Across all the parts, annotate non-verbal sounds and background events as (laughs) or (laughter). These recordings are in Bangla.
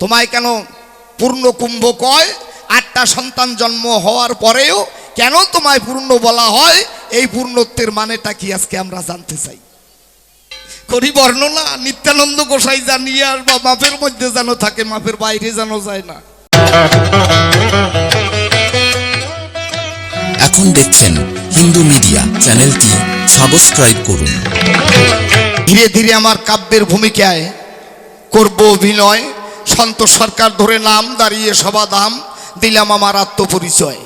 তোমায় কেন পূর্ণ কুম্ভ কয়? আটটা সন্তান জন্ম হওয়ার পরেও কেন তোমায় পূর্ণ বলা হয়? এই পূর্ণত্বের মানেটা কি আজকে আমরা জানতে চাই। করি বর্ণনা নিত্যানন্দ গোসাই জানিয়ে আর বা মাপের মধ্যে যেন থাকে মাপের বাইরে যেন যায় না। এখন দেখছেন হিন্দু মিডিয়া চ্যানেলটি সাবস্ক্রাইব করুন। ধীরে ধীরে আমার কাব্যের ভূমিকায় করব অভিনয়। সন্তোষ সরকার ধরে নাম দাঁড়িয়ে সবা দাম দিলাম আমার আত্মপরিচয়।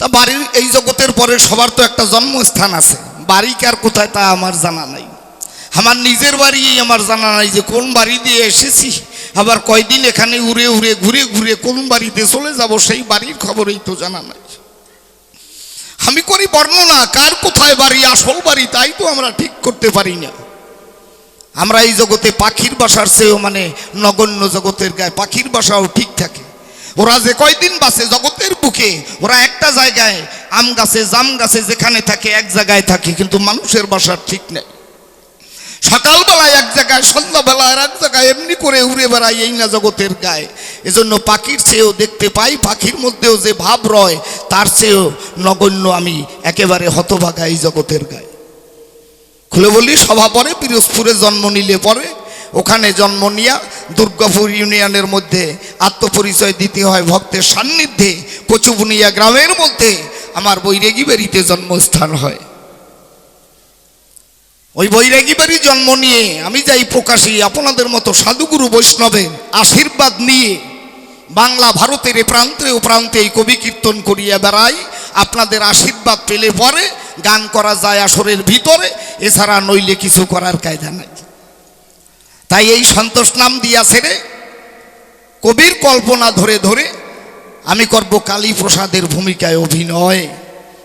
তা বাড়ির এই জগতের পরে সবার তো একটা জন্মস্থান আছে। বাড়ি কার কোথায় তা আমার জানা নাই। আমার নিজের বাড়ি আমার জানা নাই যে কোন বাড়ি দিয়ে এসেছি। আবার কয়দিন এখানে উড়ে উড়ে ঘুরে ঘুরে কোন বাড়িতে চলে যাব সেই বাড়ির খবরই তো জানা নাই। আমি করি বর্ণনা, কার কোথায় বাড়ি, আসল বাড়ি তাই তো আমরা ঠিক করতে পারি না। আমরা এই জগতে পাখির বাসার চেয়েও মানে নগণ্য জগতের গায়ে পাখির বাসাও ঠিক থাকে। ওরা যে কয়দিন বাসে জগতের বুকে, ওরা একটা জায়গায় আম গাছে, জাম গাছে যেখানে থাকে এক জায়গায় থাকে, কিন্তু মানুষের বাসার ঠিক নেই। সকালবেলায় এক জায়গায়, সন্ধ্যাবেলায় আর এক জায়গায় এমনি করে উড়ে বেড়ায় এই না জগতের গায়ে। এজন্য পাখির চেয়েও দেখতে পাই, পাখির মধ্যেও যে ভাব রয়, তার চেয়েও নগণ্য আমি একেবারে হতভাগা এই জগতের গায়ে। খুলে বলি, সভা পরে, পিরোজপুরে জন্ম নিলে পরে, ওখানে জন্ম নিয়া দুর্গাপুর ইউনিয়নের মধ্যে আত্মপরিচয় দিতে হয় ভক্তের সান্নিধ্যে, কচুবুনিয়া গ্রামের মধ্যে আমার বৈরাগী বাড়িতে জন্মস্থান হয়। ওই বৈরাগী বাড়ি জন্ম নিয়ে আমি যাই প্রকাশী আপনাদের মতো সাধুগুরু বৈষ্ণবের আশীর্বাদ নিয়ে বাংলা ভারতের এ প্রান্তে ও প্রান্তে এই কবি কীর্তন করিয়া বেড়াই, আপনাদের আশীর্বাদ পেলে পরে গান করা যায় আসরের ভিতরে, এছাড়া নইলে কিছু করার কায়দা নাই। তাই এই সন্তোষ নাম দিয়া ছেড়ে কবির কল্পনা ধরে ধরে আমি করব কালী প্রসাদের ভূমিকায় অভিনয়।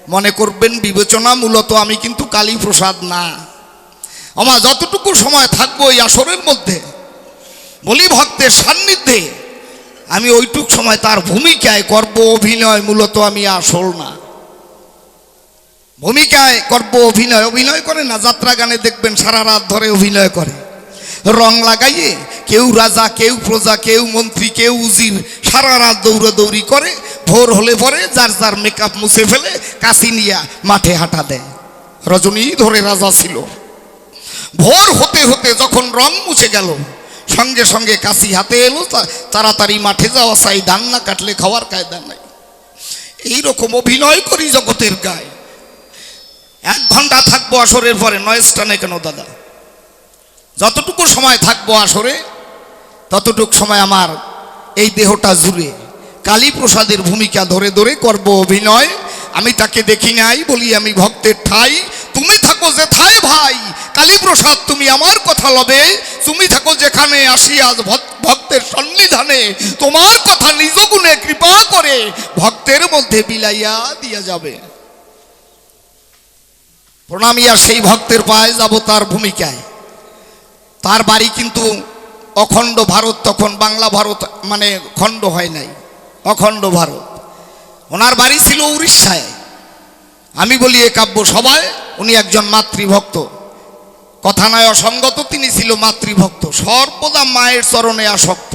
মনে করবেন বিবেচনা মূলত আমি কিন্তু কালী প্রসাদ না। আমার যতটুকু সময় থাকব এই আসরের মধ্যে, বলি ভক্তের সান্নিধ্যে, আমি ওইটুক সময় তার ভূমিকায় করব অভিনয়, মূলত আমি আসল না। ভূমিকায় করব অভিনয় অভিনয় করে না, যাত্রা গানে দেখবেন সারা রাত ধরে অভিনয় করে। রং লাগাইয়ে কেউ রাজা, কেউ প্রজা, কেউ মন্ত্রী, কেউ উজির সারা রাত দৌড়াদৌড়ি করে, ভোর হলে পরে যার যার মেকআপ মুছে ফেলে কাশি নিয়া মাঠে হাঁটা দেয়। রজনী ধরে রাজা ছিল। ভোর হতে হতে যখন রং মুছে গেল, সঙ্গে সঙ্গে কাশি হাতে এলো তাড়াতাড়ি মাঠে যাওয়া চাই ধান না কাটলে খাওয়ার কায়দা নাই। এইরকম অভিনয় করি জগতের গায়ে। এক ঘণ্টা থাকব আসরের পরে, নয় স্টানে কেন দাদা? যতটুকু সময় থাকব আসরে, ততটুকু সময় আমার এই দেহটা জুড়ে। কালী প্রসাদের ভূমিকা ধরে ধরে করব অভিনয়। আমি তাকে দেখি নাই বলি আমি ভক্তের ঠাই। তুমি থাকো যে যেথায় ভাই কালী প্রসাদ তুমি আমার কথা লবে। তুমি থাকো যেখানে আসি আজ ভক্তের সন্নিধানে। তোমার কথা নিজ গুণে কৃপা করে ভক্তের মধ্যে বিলাইয়া দিয়া যাবে। প্রণামিয়া সেই ভক্তের পায়ে যাব তার ভূমিকায়। তার বাড়ি কিন্তু অখণ্ড ভারত, তখন বাংলা ভারত মানে খণ্ড হয় নাই, অখণ্ড ভারত। ওনার বাড়ি ছিল উড়িষ্যায়। আমি বলি, এ কাব্য সবাই, উনি একজন মাতৃভক্ত। কথা নয় অসঙ্গত তিনি ছিল মাতৃভক্ত, সর্বদা মায়ের চরণে আসক্ত।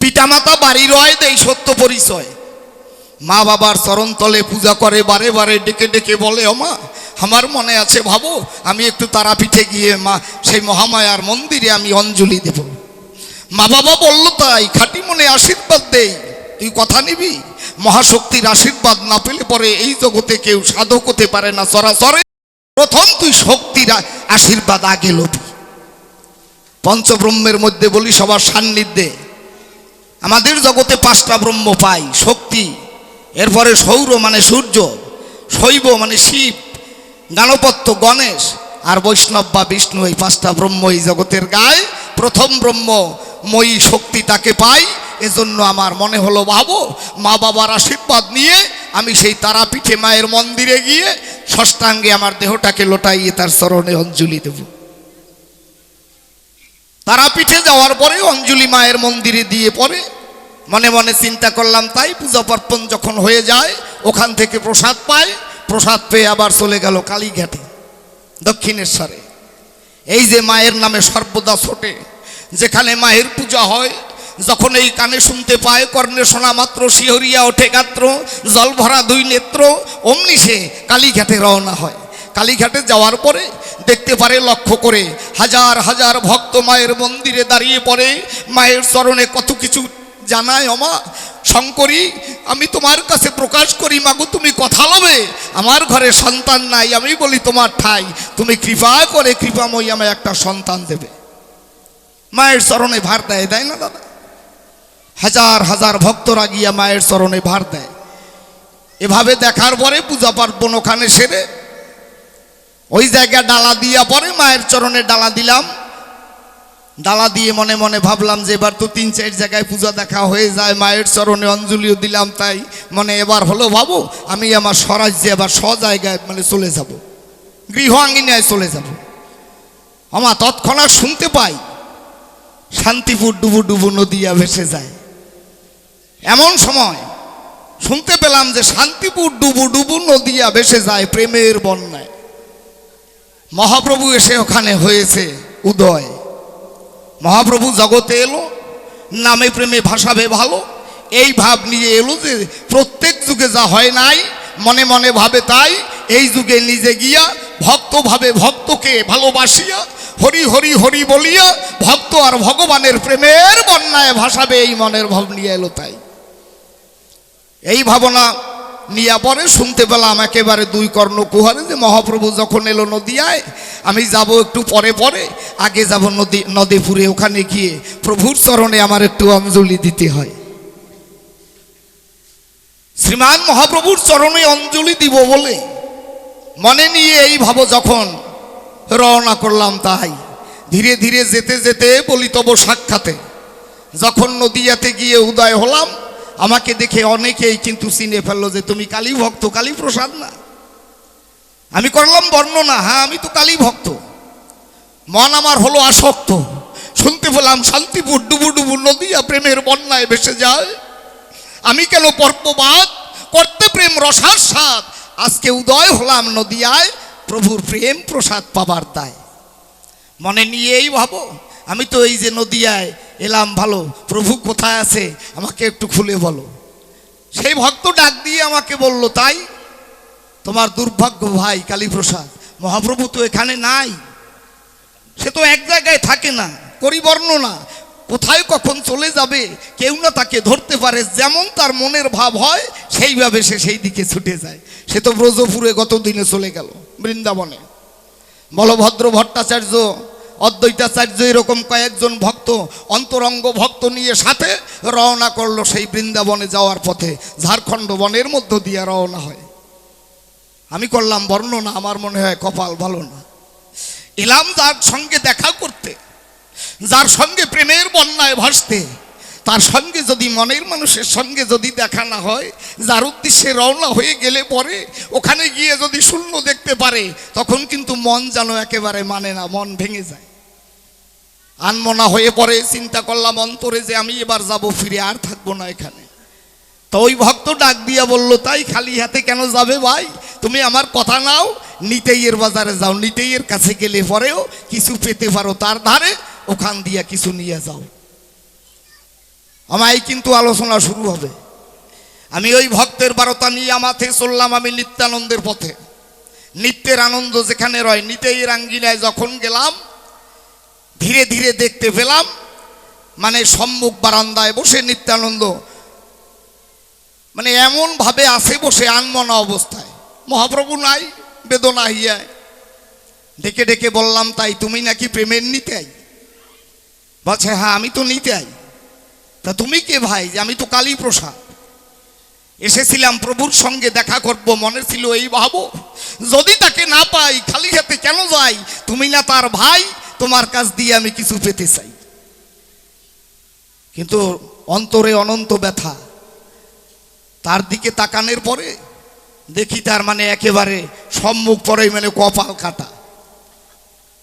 পিতামাতা বাড়ি রয় দেই সত্য পরিচয়। মা বাবার চরণতলে পূজা করে, বারে বারে ডেকে ডেকে বলে ও মা আমার মনে আছে ভাবো, আমি একটু তারাপীঠে গিয়ে মা, সেই মহামায়ার মন্দিরে আমি অঞ্জলি দেব। মা বাবা বলল, তাই খাঁটি মনে আশীর্বাদ দেই। তুই কথা নিবি? মহাশক্তির আশীর্বাদ না পেলে পরে এই জগতে কেউ সাধক হতে পারে না সরাসরি। প্রথম তুই শক্তির আশীর্বাদ আগে লবি পঞ্চব্রহ্মের মধ্যে বলি সবার সান্নিধ্যে। আমাদের জগতে পাঁচটা ব্রহ্ম পাই, শক্তি, এরপরে সৌর মানে সূর্য, শৈব মানে শিব গাণপত্য গণেশ আর বৈষ্ণব বা বিষ্ণু এই পাঁচটা ব্রহ্ম এই জগতের গায়ে। প্রথম ব্রহ্ম, মই শক্তি তাকে পাই, এজন্য আমার মনে হলো, ভাবো, মা বাবার আশীর্বাদ নিয়ে আমি সেই তারাপীঠে মায়ের মন্দিরে গিয়ে ষষ্ঠাঙ্গে আমার দেহটাকে লোটাইয়ে তার চরণে অঞ্জলি দেবো। তারাপীঠে যাওয়ার পরে অঞ্জলি মায়ের মন্দিরে দিয়ে পরে মনে মনে চিন্তা করলাম, তাই পূজা পার্বণ যখন হয়ে যায়, ওখান থেকে প্রসাদ পাই প্রসাদ পেয়ে আবার চলে গেল কালীঘাটে, দক্ষিণেশ্বরে। এই যে মায়ের নামে সর্বদা ছোটে, যেখানে মায়ের পূজা হয়, যখন এই কানে শুনতে পায়, কর্ণে শোনা মাত্র, শিহরিয়া ওঠে গাত্র, জল ভরা দুই নেত্র, অমনি সে কালীঘাটে রওনা হয়। কালীঘাটে যাওয়ার পরে দেখতে পারে লক্ষ্য করে হাজার হাজার ভক্ত মায়ের মন্দিরে দাঁড়িয়ে পড়ে। মায়ের চরণে কত কিছু জানায়, অমা শঙ্করী, আমি তোমার কাছে প্রকাশ করি, মাগো, তুমি কথা লবে আমার ঘরে সন্তান নাই, আমি বলি তোমার ঠাই। তুমি কৃপা করে কৃপাময়ী আমায় একটা সন্তান দেবে। মায়ের চরণে ভার দেয় দেয় না, দাদা? হাজার হাজার ভক্তরা গিয়া মায়ের চরণে ভার দেয়। এভাবে দেখার পরে পূজা পার্বণ ওখানে সেরে ওই জায়গায় ডালা দিয়া পরে মায়ের চরণে ডালা দিলাম। ডালা দিয়ে মনে মনে ভাবলাম যে এবার তো তিন, চার জায়গায় পূজা দেখা হয়ে যায়, মায়ের চরণে অঞ্জলিও দিলাম তাই। মানে এবার হলো ভাবো, আমি আমার স্বরাজ্যে এবার স্ব জায়গায় মানে চলে যাব। গৃহ আঙ্গিনায় চলে যাব। আমার তৎক্ষণাৎ শুনতে পাই, শান্তিপুর ডুবু ডুবু নদিয়া ভেসে যায়। এমন সময় শুনতে পেলাম যে শান্তিপুর ডুবু ডুবু নদিয়া ভেসে যায় প্রেমের বন্যায়। মহাপ্রভু এসে ওখানে হয়েছে উদয়। মহাপ্রভু জগতে এলো, নামে প্রেমে ভাসাবে ভালো। এই ভাব নিয়ে এলো যে প্রত্যেক যুগে যা হয় নাই, মনে মনে ভাবে তাই, এই যুগে নিজে গিয়া ভক্ত ভাবে ভক্তকে ভালোবাসিয়া, হরি হরি হরি বলিয়া ভক্ত আর ভগবানের প্রেমের বন্যায় ভাসাবে, এই মনের ভাব নিয়ে এলো তাই। এই ভাবনা নিয়ে পরে শুনতে পেলাম একেবারে দুই কর্ণ কুহারে যে মহাপ্রভু যখন এলো নদিয়ায়, আমি যাব একটু পরে পরে, আগে যাব নদী, নদীপুরে ওখানে গিয়ে প্রভুর চরণে আমার একটু অঞ্জলি দিতে হয়। শ্রীমান মহাপ্রভুর চরণে অঞ্জলি দিব বলে মনে নিয়ে এই ভাব যখন রওনা করলাম তাই ধীরে ধীরে যেতে যেতে বলি তব সাক্ষাতে, যখন নদিয়াতে গিয়ে উদয় হলাম আমাকে দেখে অনেকেই কিন্তু চিনে ফেলল যে তুমি কালী ভক্ত কালী প্রসাদ না। আমি করলাম বর্ণনা হ্যাঁ আমি তো কালী ভক্ত মন আমার হলো আসক্ত। শুনতে পেলাম শান্তিপুর ডুবু ডুবু নদিয়া প্রেমের বন্যায় ভেসে যায়। আমি কেন পর্ববাদ? করতে প্রেম রসার স্বাদ। আজকে উদয় হলাম নদিয়ায়, প্রভুর প্রেম প্রসাদ পাবার দায় মনে নিয়েই ভাবো, আমি তো এই যে নদিয়ায় এলাম, ভালো, প্রভু কোথায় আছে, আমাকে একটু খুলে বলো। সেই ভক্ত ডাক দিয়ে আমাকে বলল, তাই? তোমার দুর্ভাগ্য ভাই কালীপ্রসাদ, মহাপ্রভু তো এখানে নাই। সে তো এক জায়গায় থাকে না করি বর্ণনা কোথায় কখন চলে যাবে, কেউ না তাকে ধরতে পারে। যেমন তার মনের ভাব হয়, সেইভাবে সে সেই দিকে ছুটে যায়। সে তো ব্রজপুরে গত দিনে চলে গেল বৃন্দাবনে। বলভদ্র ভট্টাচার্য অদ্বৈতাচার্য এরকম কয়েকজন ভক্ত, অন্তরঙ্গ ভক্ত নিয়ে সাথে রওনা করল সেই বৃন্দাবনে যাওয়ার পথে। ঝাড়খণ্ড বনের মধ্য দিয়ে রওনা হয়। আমি করলাম বর্ণনা, আমার মনে হয় কপাল ভালো না। এলাম যার সঙ্গে দেখা করতে, যার সঙ্গে প্রেমের বন্যায় ভাসতে, তার সঙ্গে যদি মনের মানুষের সঙ্গে যদি দেখা না হয়, যার উদ্দেশ্যে রওনা হয়ে গেলে পরে ওখানে গিয়ে যদি শূন্য দেখতে পারে, তখন কিন্তু মন যেন একেবারে মানে না, মন ভেঙে যায়। আনমনা হয়ে পরে চিন্তা করলাম, অন্তরে যে আমি এবার যাব, ফিরে আর থাকব না এখানে। তো ওই ভক্ত ডাক দিয়া বলল, তাই খালি হাতে কেন যাবে ভাই? তুমি আমার কথা নাও, নিতেইয়ের বাজারে যাও, নিতেইয়ের কাছে গেলে পরেও কিছু পেতে পারো, তার ধারে ওখান দিয়া কিছু নিয়ে যাও। আমায় কিন্তু আলোচনা শুরু হবে। আমি ওই ভক্তের বারতা নিয়ে আমাতে চললাম আমি নিত্যানন্দের পথে। নিত্যের আনন্দ যেখানে রয়, নিতেইয়ের আঙ্গিনায় যখন গেলাম ধীরে ধীরে দেখতে পেলাম মানে সম্মুখ বারান্দায় বসে নিত্যানন্দ। মানে এমন ভাবে আসে বসে আনমনা অবস্থায়। মহাপ্রভু নাই, বেদনা হিয়ায়। ডেকে ডেকে বললাম, তাই তুমি নাকি প্রেমের নিতে আই বলছে হ্যাঁ আমি তো নিতে আই তা তুমি কে ভাই? যে আমি তো কালী প্রসাদ এসেছিলাম প্রভুর সঙ্গে দেখা করব, মনে ছিল এই ভাবো। যদি তাকে না পাই, খালি হাতে কেন যাই? তুমি না তার ভাই, তোমার কাছ দিয়ে আমি কিছু পেতে চাই। কিন্তু অন্তরে অনন্ত ব্যথা। তার দিকে তাকানোর পরে দেখি তার মানে একেবারে সম্মুখ পরেই মানে কপাল কাটা।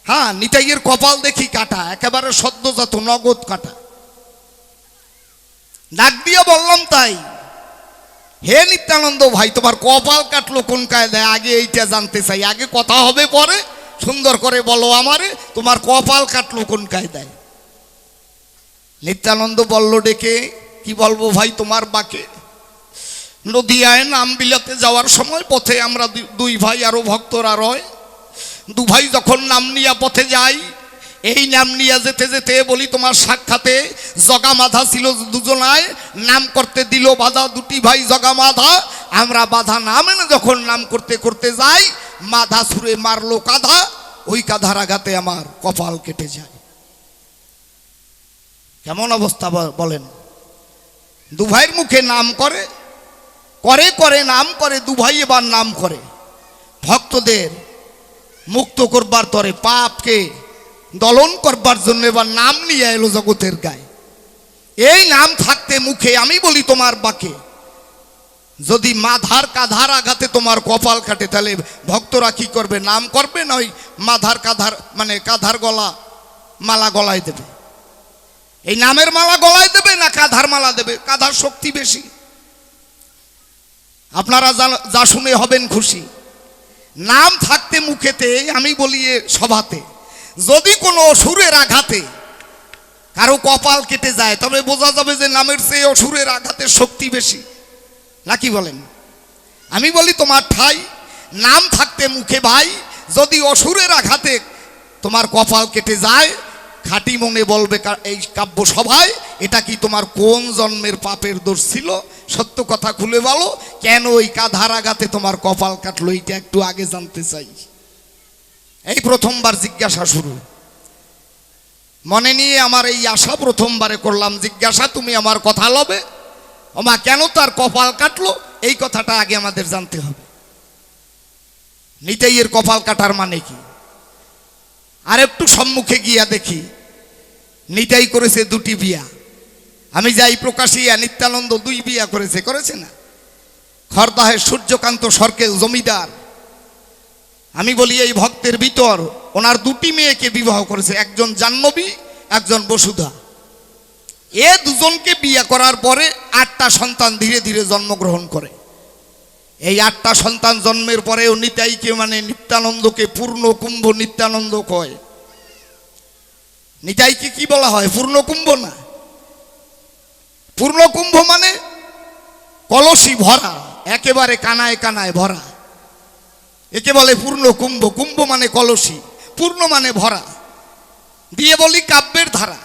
হ্যাঁ নিতাইয়ের কপাল দেখি কাটা, একেবারে সদ্যজাত নগদ কাটা। ডাক দিয়ে বললাম তাই হে নিত্যানন্দ ভাই, তোমার কপাল কাটলো কোন কায়দায়? আগে এইটা জানতে চাই। আগে কথা হবে পরে? সুন্দর করে বলো আমারে, তোমার কপাল কাটলো কোন কায়দায়? নিত্যানন্দ বলল, ডেকে কি বলব ভাই তোমার বাকে? নদিয়ায় নাম বিলাতে যাওয়ার সময় পথে আমরা দুই ভাই আরও ভক্তরা রয়। দু ভাই যখন নাম নিয়া পথে যাই এই নাম নিয়ে যেতে যেতে বলি তোমার সাক্ষাতে জগা মাধা ছিল দুজনায়, নাম করতে দিল বাধা দুটি ভাই জগা মাধা। আমরা বাধা না মেনে যখন নাম করতে করতে যাই, মাধা সুরে মারলো কাঁধা, ওই কাধার আঘাতে আমার কপাল কেটে যায়। কেমন অবস্থা বলেন? দুভাইয়ের মুখে নাম করে করে করে, নাম করে দুভাই এবার নাম করে। ভক্তদের মুক্ত করবার তরে পাপকে দলন করবার জন্য এবার নাম নিয়ে এলো জগতের গায়ে। এই নাম থাকতে মুখে আমি বলি তোমার বাকে। যদি মাধার কাধার আঘাতে তোমার কপাল কাটে, তাহলে ভক্তরা কি করবে? নাম করবে না ওই মাধার কাধার মানে কাধার গলা, মালা গলায় দেবে? এই নামের মালা গলায় দেবে না কাধার মালা দেবে? কাধার শক্তি বেশি। আপনারা যা- যা শুনে হবেন খুশি। নাম থাকতে মুখেতে আমি বলি সভাতে। যদি কোনো অসুরের আঘাতে কারও কপাল কেটে যায়, তবে বোঝা যাবে যে নামের চেয়ে অসুরের আঘাতের শক্তি বেশি। নাকি বলেন? আমি বলি তোমার ঠাই, নাম থাকতে মুখে ভাই, যদি অসুরের আঘাতে তোমার কপাল কেটে যায়, খাঁটি মনে বলবে এই কাব্য সভায়, এটা কি তোমার কোন জন্মের পাপের দোষ ছিল? সত্য কথা খুলে বলো, কেন ওই কাধার আঘাতে তোমার কপাল কাটলো এইটা একটু আগে জানতে চাই। এই প্রথমবার জিজ্ঞাসা শুরু। মনে নিয়ে আমার এই আশা প্রথমবারে করলাম, জিজ্ঞাসা, তুমি আমার কথা লবে? ওমা, কেন তার কপাল কাটলো? এই কথাটা আগে আমাদের জানতে হবে। নিতেই এর কপাল কাটার মানে কি? আর একটু সম্মুখে গিয়া দেখি, নিতাই করেছে দুটি বিয়া। আমি যাই প্রকাশিয়া, নিত্যানন্দ দুই বিয়া করেছে করেছে না? খরদাহের সূর্যকান্ত সরকেল জমিদার আমি বলি, এই ভক্তের ভিতর ওনার দুটি মেয়েকে বিবাহ করেছে, একজন জাহ্নবী, একজন বসুধা। এ দুজনকে বিয়ে করার পরে আটটা সন্তান ধীরে ধীরে জন্মগ্রহণ করে। এই আটটা সন্তান জন্মের পরেও নিতাইকে মানে নিত্যানন্দকে পূর্ণ কুম্ভ নিত্যানন্দ কয়। নিতাইকে কি বলা হয়? পূর্ণ কুম্ভ না। পূর্ণ কুম্ভ মানে কলসি ভরা, একেবারে কানায় কানায় ভরা। একে বলে পূর্ণ কুম্ভ। কুম্ভ মানে কলসি, পূর্ণ মানে ভরা। দিয়ে বলি কাব্যের ধারা।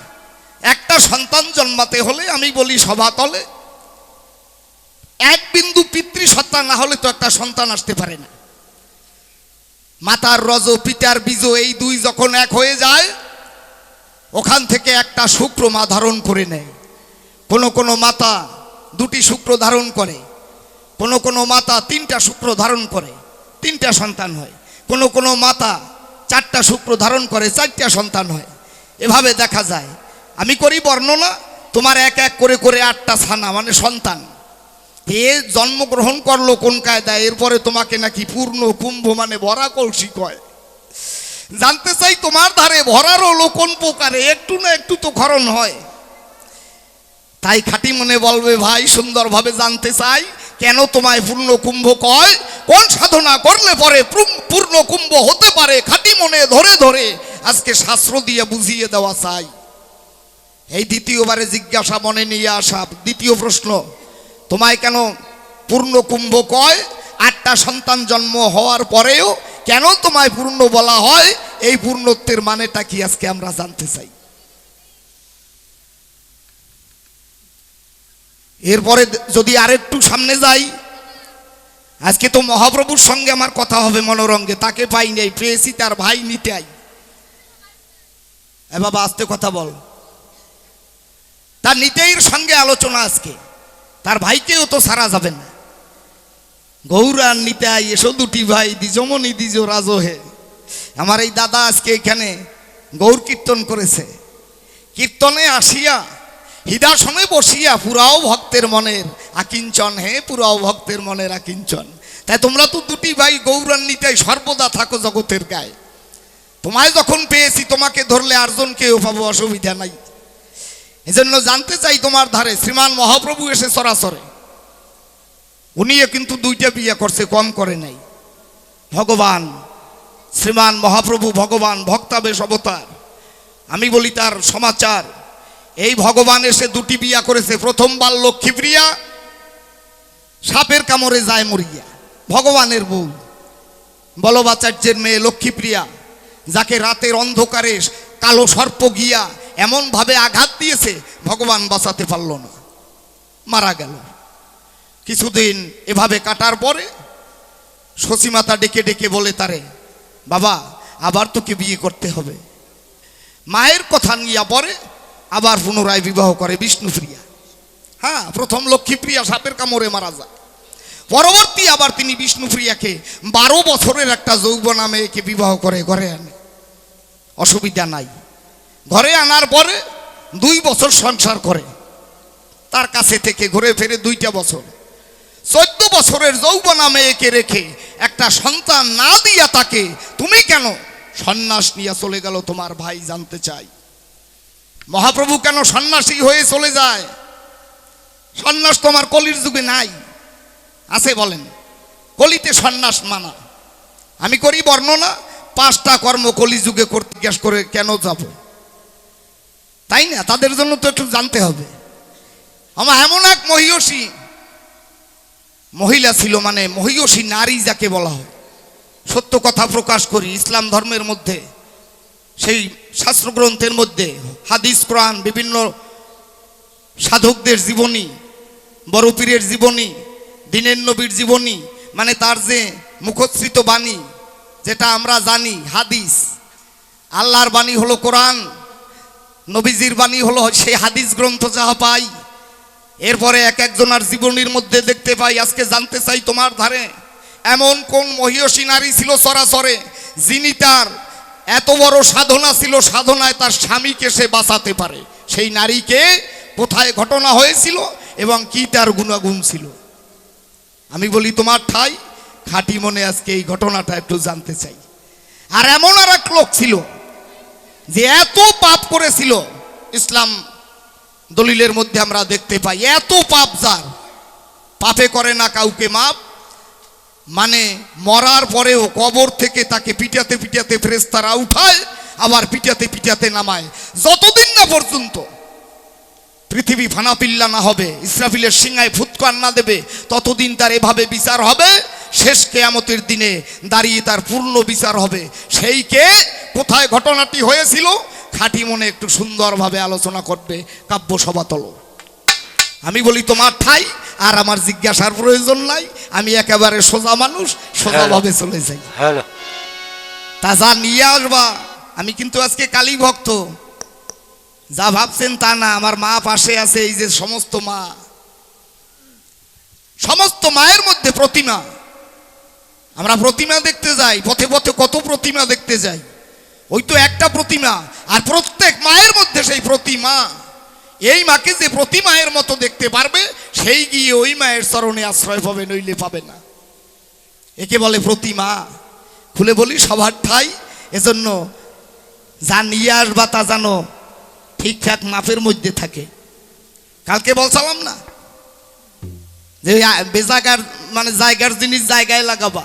একটা সন্তান জন্মাতে হলে আমি বলি সভাতলে। এক বিন্দু পিতৃসত্তা না হলে তো একটা সন্তান আসতে পারে না। মাতার রজ, পিতার বীজ, এই দুই যখন এক হয়ে যায়, ওখান থেকে একটা শুক্র মা ধারণ করে নেয়। কোনো কোনো মাতা দুটি শুক্র ধারণ করে, কোনো কোনো মাতা তিনটা শুক্র ধারণ করে। তিনটা সন্তান হয়। কোনো কোনো মাতা চারটা শুক্র ধারণ করে, চারটা সন্তান হয়। এভাবে দেখা যায়। আমি করি বর্ণনা, তোমার এক এক করে করে আটটা ছানা মানে সন্তান। এ জন্মগ্রহণ করল কোন কায়দায়? এরপরে তোমাকে নাকি পূর্ণ কুম্ভ মানে ভরা কলসি কয়। জানতে চাই তোমার ধারে ভরার হলো কোন প্রকারে একটু না একটু তো খরণ হয়। তাই খাটি মনে বলবে, ভাই, সুন্দরভাবে জানতে চাই। কেন তোমায় পূর্ণ কুম্ভ কয়? কোন সাধনা করলে পরে পূর্ণ- কুম্ভ হতে পারে? খাটি মনে ধরে ধরে আজকে শাস্ত্র দিয়ে বুঝিয়ে দেওয়া চাই। এই দ্বিতীয়বারে জিজ্ঞাসা মনে নিয়ে আসা দ্বিতীয় প্রশ্ন, তোমায় কেন পূর্ণ কুম্ভ কয়? আটটা সন্তান জন্ম হওয়ার পরেও কেন তোমায় পূর্ণ বলা হয়? এই পূর্ণত্বের মানেটা কি আজকে আমরা জানতে চাই। এরপরে যদি আরেকটু সামনে যাই, আজকে তো মহাপ্রভুর সঙ্গে আমার কথা হবে মনোরঙ্গে, তাকে পাই নাই, পেয়েছি তার ভাই নিতে আই। এ বাবা, আস্তে কথা বল। তার নিতেইর সঙ্গে আলোচনা আজকে, তার ভাইকেও তো সারা যাবে না। গৌরান নিতাই এসো দুটি ভাই, দ্বিজমণি দ্বিজ রাজহে আমার এই দাদা আজকে এখানে গৌর কীর্তন করেছে। কীর্তনে আসিয়া হৃদাসনে বসিয়া পুরাও ভক্তের মনের আকিঞ্চন, হে পুরাও ভক্তের মনের আকিঞ্চন। তাই তোমরা তো দুটি ভাই গৌরান্বিতাই সর্বদা থাকো জগতের গায়ে। তোমায় যখন পেয়েছি, তোমাকে ধরলে আরজনকেও পাবো, অসুবিধা নাই। এজন্য জানতে চাই তোমার ধারে, শ্রীমান মহাপ্রভু এসে সরাসরে। উনিও কিন্তু দুইটা বিয়ে করছে, কম করে নাই। ভগবান, শ্রীমান মহাপ্রভু ভগবান, ভক্তাবেশ অবতার। আমি বলি তার সমাচার। এই ভগবান এসে দুটি বিয়া করেছে। প্রথমবার লক্ষ্মীপ্রিয়া, সাপের কামড়ে যায় মরিয়া। ভগবানের বউ। বলবাচার্যের মেয়ে লক্ষ্মীপ্রিয়া, যাকে রাতের অন্ধকারে কালো সর্প গিয়া এমনভাবে আঘাত দিয়েছে, ভগবান বাঁচাতে পারল না। মারা গেল। কিছুদিন এভাবে কাটার পরে শশীমাতা ডেকে ডেকে বলে তারে, বাবা, আবার তোকে বিয়ে করতে হবে। মায়ের কথা নিয়ে পরে আবার পুনরায় বিবাহ করে বিষ্ণুপ্রিয়া হ্যাঁ প্রথম লক্ষ্মীপ্রিয়া সাপের কামড়ে মারা যায়। পরবর্তী আবার তিনি বিষ্ণুপ্রিয়াকে বারো বছরের একটা যৌবনা মেয়েকে বিবাহ করে ঘরে আনে। অসুবিধা নাই। ঘরে আনার পরে দুই বছর সংসার করে। তার কাছে থেকে ঘুরে ফিরে দুইটা বছর। চোদ্দ বছরের যৌবনা মেয়েকে রেখে একটা সন্তান না দিয়া তাকে তুমি কেন সন্ন্যাস নিয়ে চলে গেল তোমার ভাই জানতে চাই। মহাপ্রভু কেন সন্ন্যাসী হয়ে চলে যায়? সন্ন্যাস তোমার কলির যুগে নাই। আছে বলেন, কলিতে সন্ন্যাস মানা। আমি করি বর্ণনা, পাঁচটা কর্ম কলি যুগে করতে জিজ্ঞাসা করে কেন যাব? তাই না? তাদের জন্য তো একটু জানতে হবে। আমার এমন এক মহিষী মহিলা ছিল মানে মহিষী নারী যাকে বলা হয়। সত্য কথা প্রকাশ করি ইসলাম ধর্মের মধ্যে। সেই শাস্ত্রগ্রন্থের মধ্যে, হাদিস, কোরআন, বিভিন্ন সাধকদের জীবনী বড় পীরের জীবনী, দিনের নবীর জীবনী মানে তার যে মুখশ্রিত বাণী, যেটা আমরা জানি, হাদিস। আল্লাহর বাণী হলো কোরআন, নবীজির বাণী হলো সেই হাদিস গ্রন্থ যাহা পাই। এরপরে এক একজনার জীবনীর মধ্যে দেখতে পাই, আজকে জানতে চাই তোমার ধারে, এমন কোন মহিষী নারী ছিল সরাসরে, যিনি তার এত বড় সাধনা ছিল, সাধনায় তার স্বামীকে সে বাঁচাতে পারে। সেই নারীকে কোথায় ঘটনা হয়েছিল এবং কি তার গুণাগুণ ছিল? আমি বলি, তোমার ঠাই, খাঁটি মনে আজকে এই ঘটনাটা একটু জানতে চাই। আর এমন আর এক লোক ছিল যে এত পাপ করেছিল। ইসলাম দলিলের মধ্যে আমরা দেখতে পাই, এত পাপ যার। পাপে করে না কাউকে মাপ মানে মরার পরেও কবর থেকে তাকে পিটাতে পিটাতে ফেরেস্তারা উঠায়, আবার পিটাতে পিটাতে নামায়। যতদিন না পর্যন্ত পৃথিবী ফানাপিল্লা না হবে, ইসরাফিলের সিংহায় ফুৎকার না দেবে, ততদিন তার এভাবে বিচার হবে। শেষ কেয়ামতের দিনে দাঁড়িয়ে তার পূর্ণ বিচার হবে। সেই কে? কোথায় ঘটনাটি হয়েছিল? খাঁটি মনে একটু সুন্দরভাবে আলোচনা করবে কাব্য সভাতল আমি বলি তোমার ঠাই আর আমার জিজ্ঞাসার প্রয়োজন নাই। আমি একেবারে সোজা মানুষ সোজাভাবে চলে যাই। তা যা নিয়ে আসবা। আমি কিন্তু আজকে কালী ভক্ত। যা ভাবছেন তা না আমার মা পাশে আছে এই যে সমস্ত মা। সমস্ত মায়ের মধ্যে প্রতিমা। আমরা প্রতিমা দেখতে যাই পথে পথে কত প্রতিমা দেখতে যাই। ওই তো একটা প্রতিমা আর প্রত্যেক মায়ের মধ্যে সেই প্রতিমা। এই মাকে যে প্রতিমায়ের মতো দেখতে পারবে, সেই গিয়ে ওই মায়ের চরণে আশ্রয় পাবে, নইলে পাবে না। একে বলে প্রতিমা খুলে বলি, সবার ঠাই, এজন্য যা নিয়ে আসবা তা জানো ঠিকঠাক মাপের মধ্যে থাকে। কালকে বলছিলাম না? যে বেজাগার মানে জায়গার জিনিস জায়গায় লাগাবা।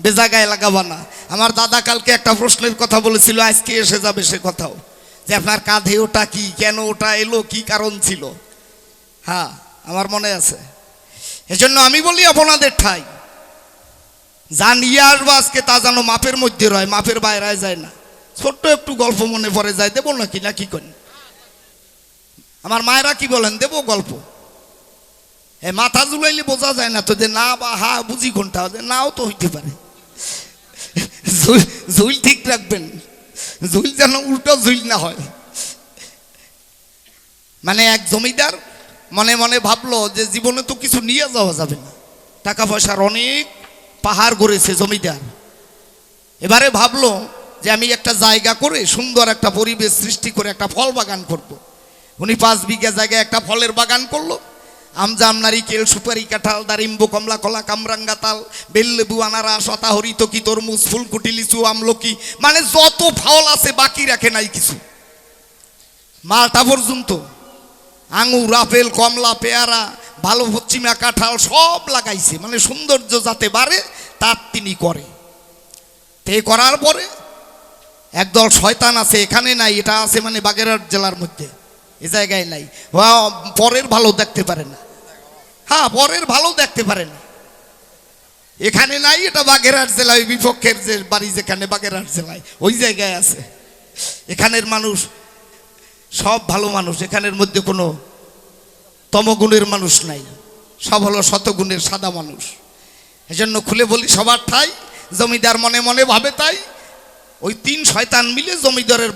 বেজাগায় লাগাবা না। আমার দাদা কালকে একটা প্রশ্নের কথা বলেছিল, আজকে এসে যাবে সে কথাও। যে আপনার কাঁধে ওটা কি? কেন ওটা এলো? কি কারণ ছিল? হ্যাঁ আমার মনে আছে। এজন্য আমি বলি আপনাদের ঠাই। যা নিয়ে আসব আজকে তা যেন মাপের মধ্যে রয়, মাপের বাইরে যায় না। ছোট্ট একটু গল্প মনে পড়ে যায়, দেবো নাকি? না, কি করেন আমার মায়েরা কি বলেন? দেবো গল্প। এ মাথা জুলাইলে বোঝা যায় না তো যে না বা হা বুঝি কোনটা? নাও তো হইতে পারে। ঝুল ঠিক রাখবেন। ঝুল যেন উল্টো ঝুল না হয়। মানে এক জমিদার মনে মনে ভাবলো যে জীবনে তো কিছু নিয়ে যাওয়া যাবে না। টাকা পয়সার অনেক পাহাড় গড়েছে জমিদার। এবারে ভাবলো যে আমি একটা জায়গা করে সুন্দর একটা পরিবেশ সৃষ্টি করে একটা ফল বাগান করব। উনি পাঁচ বিঘা জায়গায় একটা ফলের বাগান করল। আমজাম নারিকেল সুপারি কাঁঠাল, দারিম্ব, কমলা কলা, কামরাঙ্গা তাল, বেললেবু, আনারস শতাহরি তকি তরমুজ, ফুলকুটি, লিচু, আমলকি মানে যত ফল আছে বাকি রাখে নাই কিছু। মালটা পর্যন্ত আঙুর, আপেল, কমলা, পেয়ারা, ভালো পশ্চিমা কাঁঠাল সব লাগাইছে। মানে সৌন্দর্য যাতে বাড়ে, তার তিনি করে। তে করার পরে একদল শয়তান আছে, এখানে নাই, এটা আছে মানে বাগেরহাট জেলার মধ্যে। এ জায়গায় নাই। পরের ভালো দেখতে পারে না। হ্যাঁ পরের ভালো দেখতে পারে না। এখানে নাই, এটা বাগেরহাট জেলায়, বিপক্ষের যে বাড়ি যেখানে, বাগেরহাট জেলায়, ওই জায়গায় আছে। এখানের মানুষ, সব ভালো মানুষ, এখানের মধ্যে কোনো তমগুণের মানুষ নাই। সব হলো শতগুণের সাদা মানুষ। এজন্য খুলে বলি, সবার ঠাই, জমিদার মনে মনে ভাবে তাই। ওই তিন শয়তান মিলে জমিদারের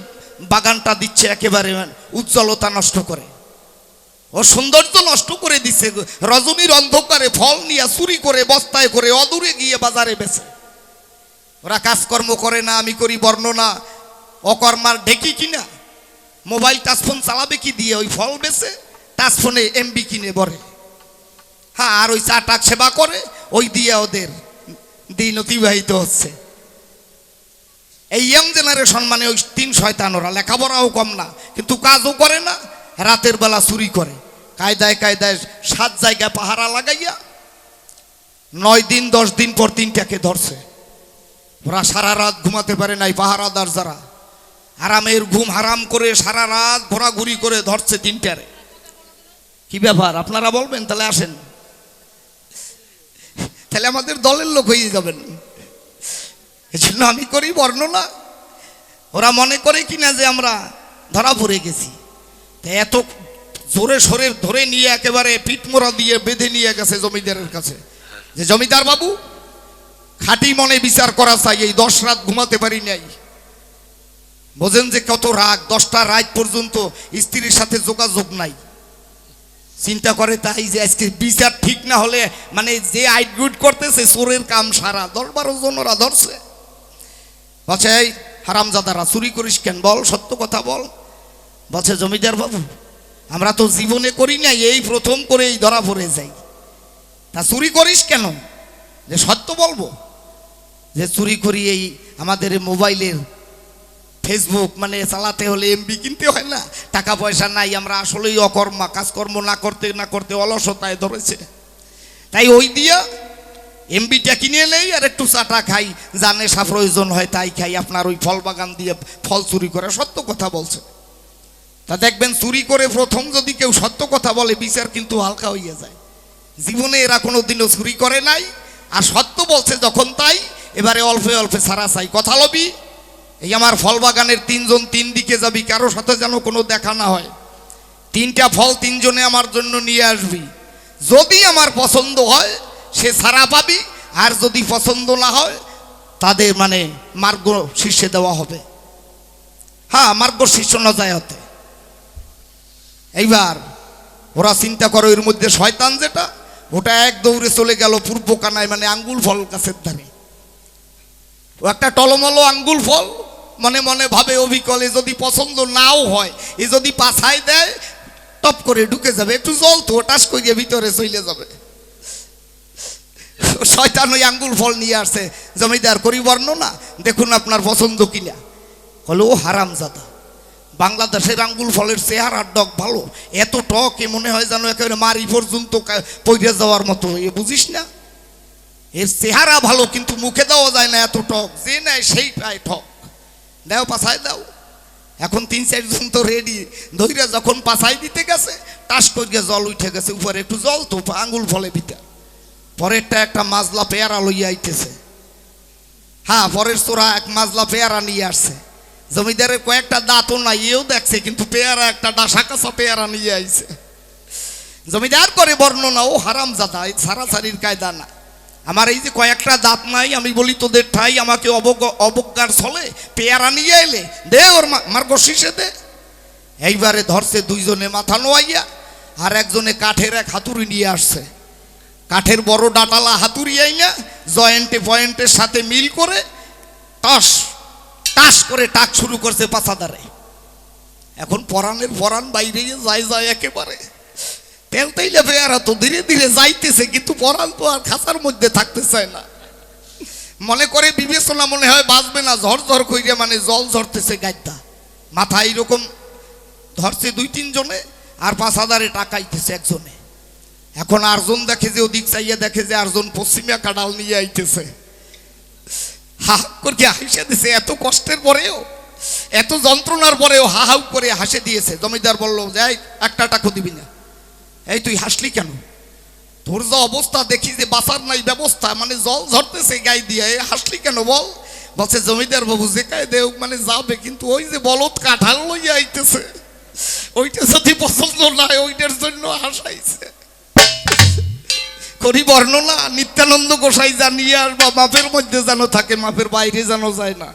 বাগানটা দিচ্ছে একেবারে উজ্জ্বলতা নষ্ট করে। ও সৌন্দর্য নষ্ট করে দিচ্ছে রজনীর অন্ধকারে ফল নিয়ে চুরি করে, বস্তায় করে অদূরে গিয়ে বাজারে বেছে ওরা কাজকর্ম করে না, আমি করি বর্ণনা অকর্মার ঢেকি কিনা? মোবাইল টাচফোন চালাবে কি দিয়ে? ওই ফল বেছে টাচফোনে এমবি কিনে বরে হ্যাঁ আর ওই চা টাক সেবা করে, ওই দিয়ে ওদের দিন অতিবাহিত হচ্ছে। এই ইয়াং জেনারেশন মানে ওই তিন শয়তান ওরা লেখাপড়াও কম না, কিন্তু কাজও করে না, রাতের বেলা চুরি করে। কায়দায় কায়দায় সাত জায়গায় পাহারা লাগাইয়া নয় দিন, দশ দিন পর তিনটাকে ধরছে। ওরা সারা রাত ঘুমাতে পারে নাই, পাহারাদার যারা। আরামের ঘুম হারাম করে সারা রাত ঘোরাঘুরি করে ধরছে তিনটারে। কি ব্যাপার? আপনারা বলবেন, তাহলে আসেন। তাহলে আমাদের দলের লোক হয়ে যাবেন। এজন্য আমি করি বর্ণনা। ওরা মনে করে কিনা যে আমরা ধরা পড়ে গেছি। এত জোরে সোরে ধরে নিয়ে একেবারে পিঠমোড়া দিয়ে বেঁধে নিয়ে গেছে জমিদারের কাছে। যে জমিদার বাবু, খাঁটি মনে বিচার করা চাই, এই দশ রাত ঘুমাতে পারি নাই। বোঝেন যে কত রাগ, দশটা রাত পর্যন্ত স্ত্রীর সাথে যোগাযোগ নাই। চিন্তা করে তাই যে আজকে বিচার ঠিক না হলে মানে যে আইটগুড করতেছে, চোরের কাম সারা দশ বারো জন ওরা ধরছে। বলছে, এই হারামজাদারা, চুরি করিস কেন বল, সত্য কথা বল। বলছে, জমিদার বাবু, আমরা তো জীবনে করি না এই প্রথম করে এই ধরা পড়ে যাই। তা চুরি করিস কেন? যে সত্য বলব? যে চুরি করি এই আমাদের মোবাইলের ফেসবুক মানে চালাতে হলে এমবি কিনতে হয় না? টাকা পয়সা নাই, আমরা আসলেই অকর্মা, কাজকর্ম না করতে না করতে অলসতায় ধরেছে। তাই ওই দিয়া এমবিটা কিনে এলেই আর একটু চাটা খাই। জানে সা প্রয়োজন হয়, তাই খাই। আপনার ওই ফল বাগান দিয়ে ফল চুরি করে সত্য কথা বলছে। তা দেখবেন চুরি করে প্রথম যদি কেউ সত্য কথা বলে, বিচার কিন্তু হালকা হইয়া যায়। জীবনে এরা কোনো দিনও চুরি করে নাই, আর সত্য বলছে যখন তাই, এবারে অল্পে অল্পে সারা চাই। কথা লবি, এই আমার ফল বাগানের তিনজন তিন দিকে যাবি, কারও সাথে যেন কোনো দেখা না হয়। তিনটা ফল তিনজনে আমার জন্য নিয়ে আসবি। যদি আমার পছন্দ হয় সে সারা পাবি, আর যদি পছন্দ না হয়, তাদের মানে মার্গ শীর্ষে দেওয়া হবে। হ্যাঁ মার্গ শীর্ষ না যায় হতে। এইবার ওরা চিন্তা করো এর মধ্যে শয়তান যেটা, ওটা এক দৌড়ে চলে গেল পূর্ব কানায় মানে আঙ্গুল ফল গাছের ধারে। ও একটা টলমলো আঙ্গুল ফল, মনে মনে ভাবে অবিকলে যদি পছন্দ নাও হয়, এ যদি পাছায় দেয়, টপ করে ঢুকে যাবে, একটু জল তো টাস করিয়ে ভিতরে চলে যাবে। (laughs) শয়তান ওই আঙ্গুল ফল নিয়ে আসছে। জমিদার করি বর্ণনা দেখুন আপনার পছন্দ কিনা। হলো ও হারাম জাদা বাংলাদেশের আঙ্গুল ফলের চেহারার ডক ভালো, এত টক এ মনে হয় যেন একেবারে মারি পর্যন্ত পইরে যাওয়ার মতো। এ বুঝিস না? এর চেহারা ভালো, কিন্তু মুখে দেওয়া যায় না এত টক। যে নেয় সেই পায় ঠক দাও, পাছায় দাও। এখন তিন চারজন তো রেডি ধৈর্য যখন পাছাই দিতে গেছে, টাস করিয়া জল উঠে গেছে, উপরে একটু জল তো, আঙ্গুল ফলে ভিতর। পরেরটা একটা মাজলা পেয়ারা লইয়া আইতেছে। হ্যাঁ পরের চোরা এক মাজলা পেয়ারা নিয়ে আসছে। জমিদারের কয়েকটা দাঁতও নাই, এও দেখছে, কিন্তু পেয়ারা একটা ডাসা কাঁচা পেয়ারা নিয়ে আইছে। জমিদার করে বর্ণনা, ও হারাম জাদা, এই সারাসারির কায়দা না। আমার এই যে কয়েকটা দাঁত নাই, আমি বলি তোদের ঠাই, আমাকে অবজ্ঞ অবজ্ঞার ছলে পেয়ারা নিয়ে এলে দে ওর মা- মার্গ শীষে দে। এইবারে ধরছে দুইজনে মাথা নোয়াইয়া, আর একজনে কাঠের এক হাতুড়ি নিয়ে আসছে। কাঠের বড় ডাটালা হাতুড়ি আইনা জয়েন্টে পয়েন্টের সাথে মিল করে টাস টাস করে টাক শুরু করছে পাছাদারে এখন পরাণের পরাণ বাইরে যায় যায় একেবারে। তেল তাইলে পেয়ারা তো ধীরে ধীরে যাইতেছে, কিন্তু পরাণ তো আর খাঁচার মধ্যে থাকতে চায় না। মনে করে বিবেচনা মনে হয় বাঁচবে না, ঝড় কইরে মানে জল ঝরতেছে গাইদা মাথা এইরকম ধরছে দুই তিনজনে, আর পাঁচ হাজারে টাকাইতেছে একজনে। এখন আরজন দেখে যে ওদিক চাইয়া দেখে যে আরজন পশ্চিমা কাডাল নিয়ে আইতেছে। হা করে হাইসা দিছে, এত কষ্টের পরেও, এত যন্ত্রণার পরেও হা হাউ করে হাসে দিয়েছে। জমিদার বলল, যাই, একটা টাকা দিবি না। এই তুই হাসলি কেন? তোর যা অবস্থা, দেখি যে বাঁচার নাই ব্যবস্থা মানে জল ঝরতেছে গায়ে দিয়ে হাসলি কেন বল? বলছে, জমিদার বাবু, যে কায় দেও মানে যাবে, কিন্তু ওই যে বলদ কাঁঠাল লইয়া আইতেছে, ওইটা যদি পছন্দ না হয়, ওইটার জন্য হাসাইছে। করি বর্ণনা, নিত্যানন্দ গোসাই জানিয়ে আর বা মাপের মধ্যে যেন থাকে, মাপের বাইরে যেন যায় না।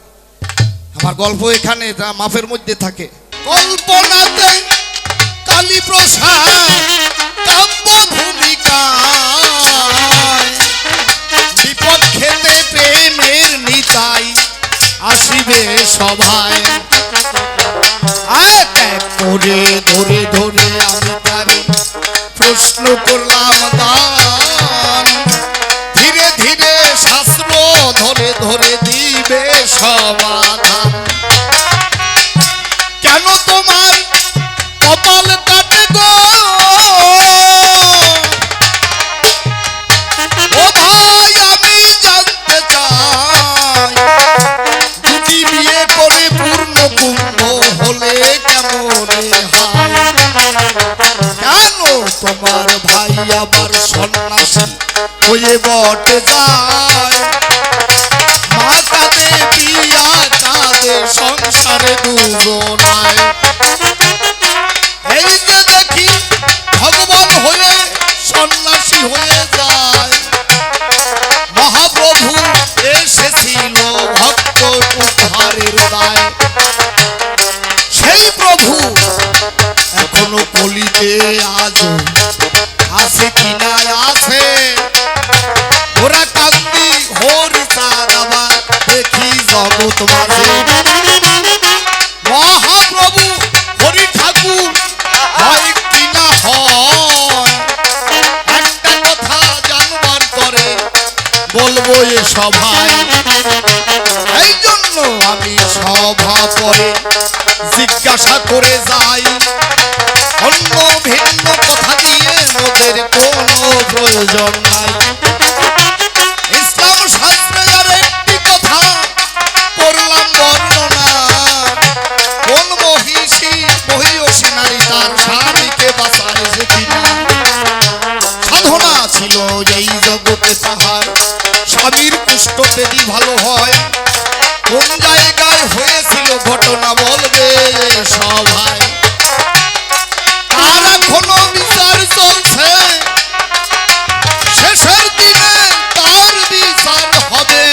আমার গল্প এখানে যা মাপের মধ্যে থাকে। কল্পনাতে কালী প্রসাদ কাব্য ভূমিকায় বিপক্ষেতে প্রেমের নিতাই, আসিবে সভায়। করে ধরে ধরে আমি তারে প্রশ্ন করলাম, দান। ধীরে ধীরে শাস্ত্র ধরে ধরে দিবে সমাধান। কেন তোমার আবার সন্ন্যাসী হয়ে বটে যায়। মা কাঁদে পিয়া কাঁদে সংসারে দুজনায় মাঝে মহাপ্রভু, হরি ঠাকুর, হয় পরে জিজ্ঞাসা করে যাই। অন্য ভিন্ন কথা দিয়ে ওদের কোনো প্রয়োজন নাই। যদি ভালো হয়? কোন জায়গায় হয়েছিল ঘটনা বলবে আর এখনও বিচার চলছে? শেষের দিনে তার বিচার হবে?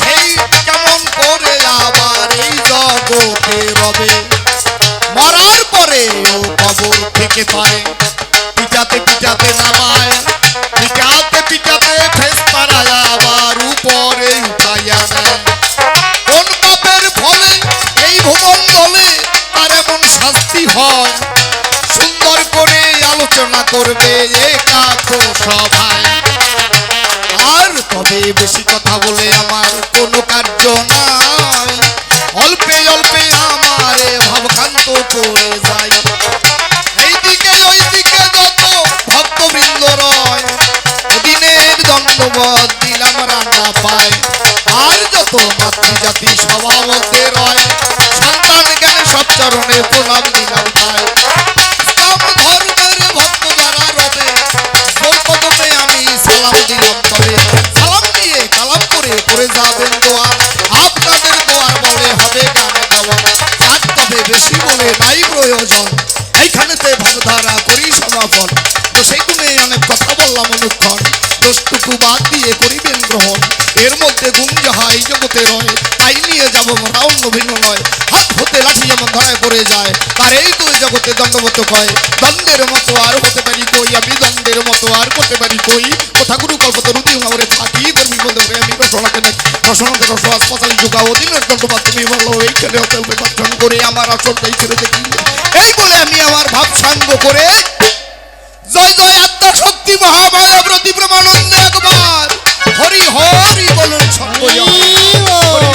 সেই কেমন করে আবার এই জগতে রবে? মরার পরে ও কবর থেকে পায়। পিটাতে পিটাতে নামায়, পিটাতে পিটাতে শাস্তি হয়। সুন্দর করে আলোচনা করবে একাত্র সভায়। আর তবে বেশি কথা বলে আমার কোনো কার্য নাই। অল্পে অল্পে আমারে ভাবখান্ত করে যায়। এইদিকে ওইদিকে যত ভক্তবৃন্দ রয় দিনের দণ্ডবত দিলাম রান্না পায়। আর যত মাতৃজাতি সভা চরণে প্রণাম দিলাম তাই ইসলাম ধর্মের ভক্ত যারা রবে কদমে আমি সালাম দিলাম তবে। সালাম দিয়ে কালাম করে করে যাবেন দোয়া আপনাদের দোয়ার বলে হবে গান গাওয়া যার তবে বেশি বলে নাই প্রয়োজন। এইখানেতে ভাবধারা করি সমাপন। তো সেই গুণে অনেক কথা বললাম অনুক্ষণ। দোষটুকু বাদ দিয়ে করিবেন গ্রহণ। এর মধ্যে গুণ যাহা এই জগতে রয় নিয়ে যাব অন্য ভিন্ন নয়। হাত হতে লাঠি যেমন ধরায় পড়ে যায়, তার এই দুই জগতে দণ্ডমত কয়। দণ্ডের মতো আর হতে পারি কই? আমি দণ্ডের মতো আর করতে পারি কই? কথা গুরু কল্পত রুদি আমারে থাকি ধর্মী বলতে আমি রসনাকে নাকি রসনাকে রস হাসপাতালে ঢুকা অধীনের দণ্ডবাদ তুমি বলল এইখানে করে আমার ছেড়ে দেখি এই বলে আমি আমার ভাব সাঙ্গ করে জয় জয় আত্মা শক্তি প্রতি প্রমানন্দে একবার। হরি হরি বলুন বল।